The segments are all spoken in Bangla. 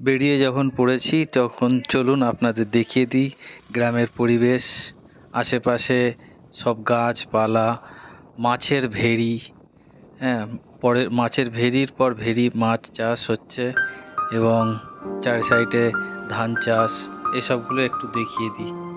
বেরিয়ে যখন পড়েছি, তখন চলুন আপনাদের দেখিয়ে দিই গ্রামের পরিবেশ, আশেপাশে সব গাছপালা, মাছের ভেরি হ্যাঁ পরে মাছের ভেরির পর ভেরি মাছ চাষ হচ্ছে এবং চার সাইডে ধান চাষ, এসবগুলো একটু দেখিয়ে দিই।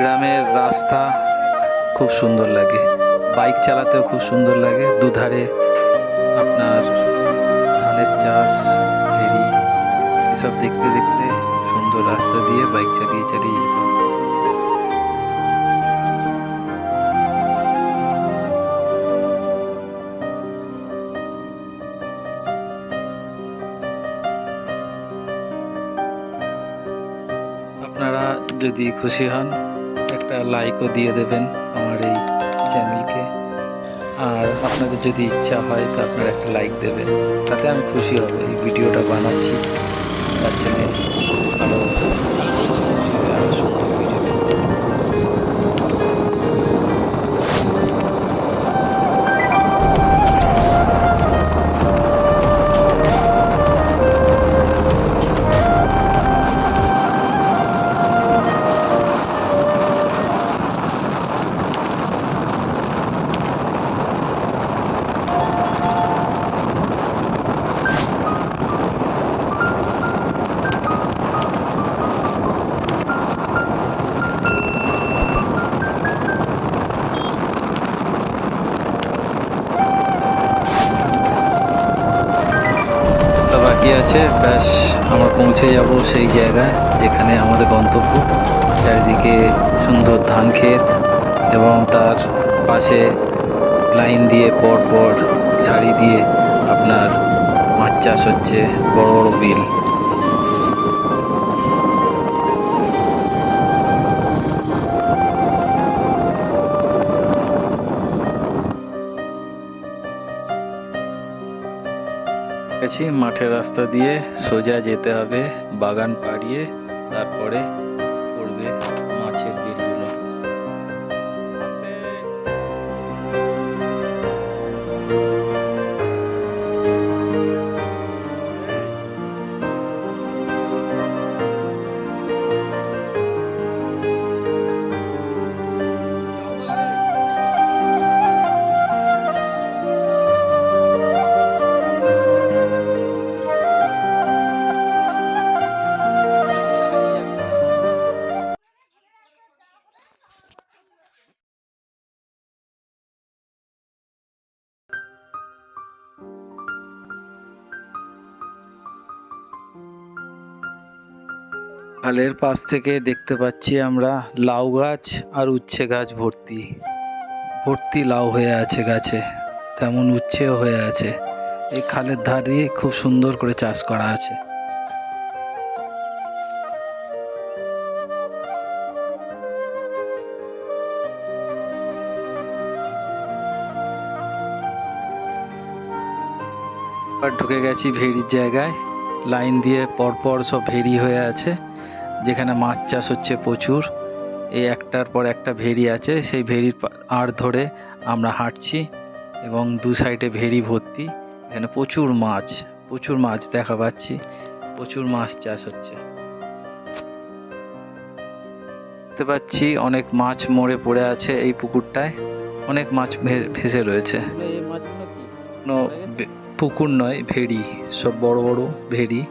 গ্রামের রাস্তা খুব সুন্দর লাগে। বাইক চালাতেও খুব সুন্দর লাগে। দুধারে আপনার ধানের চাষ ফেরি এসব দেখতে দেখতে সুন্দর রাস্তা দিয়ে বাইক চালিয়ে চালিয়ে আপনারা যদি খুশি হন একটা লাইকও দিয়ে দেবেন আমার এই চ্যানেলকে আর আপনাদের যদি ইচ্ছা হয় তো আপনারা একটা লাইক দেবেন, তাতে আমি খুশি হব। এই ভিডিওটা বানাচ্ছি। তার জন্য আরও আছে, ব্যাস আমরা পৌঁছে যাব সেই জায়গায় যেখানে আমাদের গন্তব্য, চারিদিকে সুন্দর ধান ক্ষেত এবং তার পাশে লাইন দিয়ে পর পর সারি দিয়ে আপনার মাছ চাষ হচ্ছে, বড় বড় বিল। গেছি মাঠের রাস্তা দিয়ে সোজা যেতে হবে বাগান পাড়িয়ে তারপরে খালের পাশ থেকে দেখতে পাচ্ছি আমরা লাউ গাছ আর উচ্ছে গাছ ভর্তি। ভর্তি লাউ হয়ে আছে গাছে, তেমন উচ্ছেও হয়ে আছে। এই খালের ধার দিয়ে খুব সুন্দর করে চাষ করা আছে। ঢুকে গেছি ভেড়ির জায়গায়। লাইন দিয়ে পরপর সব ভেড়ি হয়ে আছে। যেখানে মাছ চাষ হচ্ছে প্রচুর এই একটার পর একটা ভেড়ি আছে সেই ভেড়ির পা- আড় ধরে আমরা হাঁটছি এবং দু সাইডে ভেড়ি ভর্তি। এখানে প্রচুর মাছ প্রচুর মাছ দেখা পাচ্ছি প্রচুর মাছ চাষ হচ্ছে। দেখতে পাচ্ছি অনেক মাছ মরে পড়ে আছে এই পুকুরটায় অনেক মাছ ভেসে রয়েছে। পুকুর নয় ভেড়ি সব বড় বড় ভেড়ি।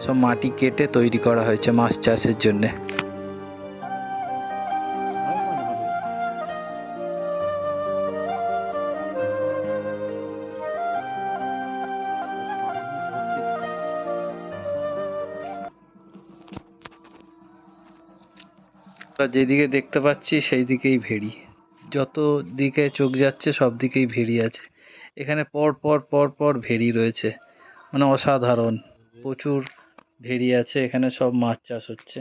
সব মাটি কেটে তৈরি করা হয়েছে মাছ চাষের জন্যে। যেদিকে দেখতে পাচ্ছি, সেই দিকেই ভেড়ি। যত দিকে চোখ যাচ্ছে, সব দিকেই ভেড়ি আছে। এখানে পর পর পর পর ভেড়ি রয়েছে। মানে অসাধারণ। প্রচুর ভেড়ি আছে এখানে সব মাছ চাষ হচ্ছে।